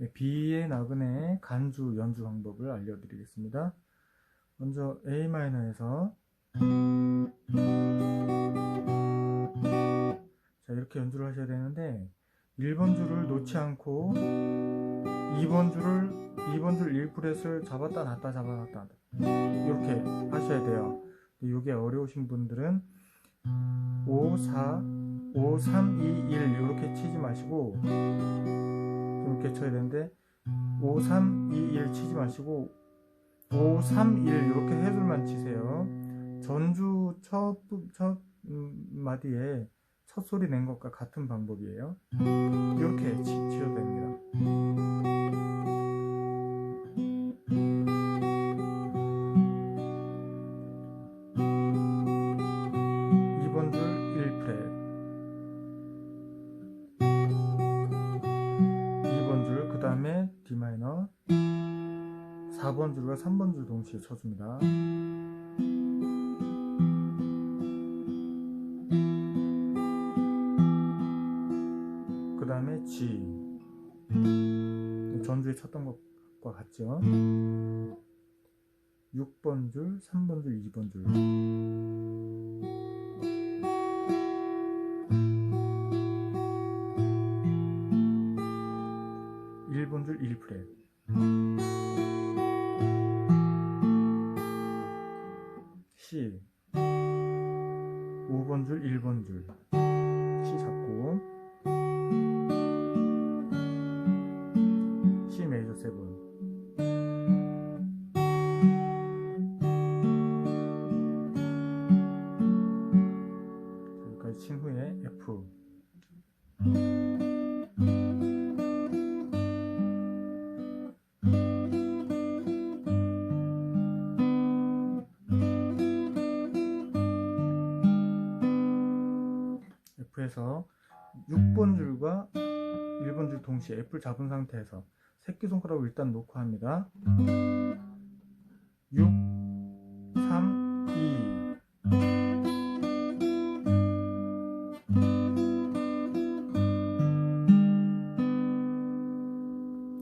네, B의 나그네 간주 연주 방법을 알려드리겠습니다. 먼저 A 마이너에서 자 이렇게 연주를 하셔야 되는데 1번 줄을 놓지 않고 2번 줄을 2번 줄 1프렛을 잡았다 놨다 잡아 놨다 이렇게 하셔야 돼요. 이게 어려우신 분들은 5, 4, 5, 3, 2, 1 이렇게 치지 마시고 이렇게 쳐야 되는데 5, 3, 2, 1 치지 마시고 5, 3, 1 이렇게 해 줄만 치세요. 전주 첫, 첫 음, 마디에 첫 소리 낸 것과 같은 방법이에요. 이렇게 치, 치셔도 됩니다. D 마이너 4번 줄과 3번 줄 동시에 쳐줍니다. 그 다음에 G. 전주에 쳤던 것과 같죠? 6번 줄, 3번 줄, 2번 줄 C 5번 줄 1번 줄 F에서 6번 줄과 1번 줄 동시에 F를 잡은 상태에서 새끼손가락을 일단 놓고 합니다. 6, 3, 2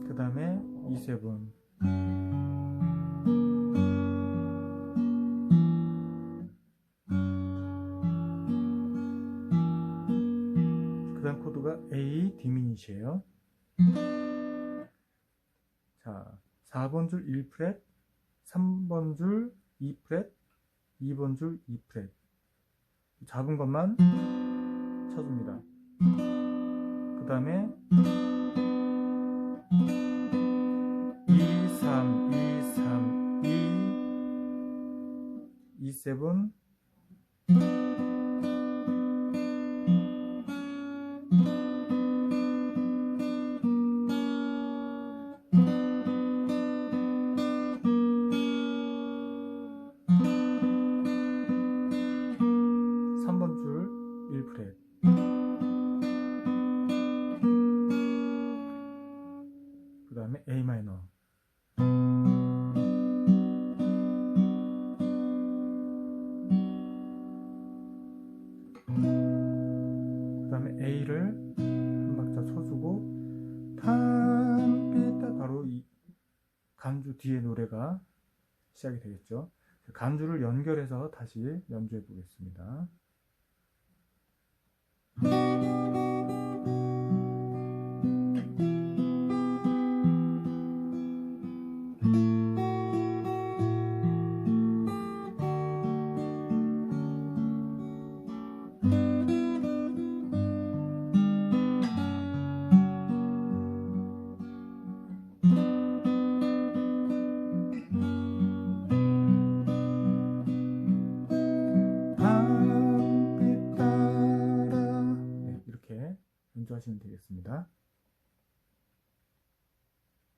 그 다음에 E7 그다 코드가 A 디미니시에요. 자 4번 줄 1프렛 3번 줄 2프렛 2번 줄 2프렛. 잡은 것만 쳐줍니다. 그 다음에 2, 3, 2, 3, 2 2, 7 다음에 A를 한 박자 쳐주고 탐삐따 바로 이 간주 뒤에 노래가 시작이 되겠죠. 간주를 연결해서 다시 연주해 보겠습니다 연주하시면 되겠습니다.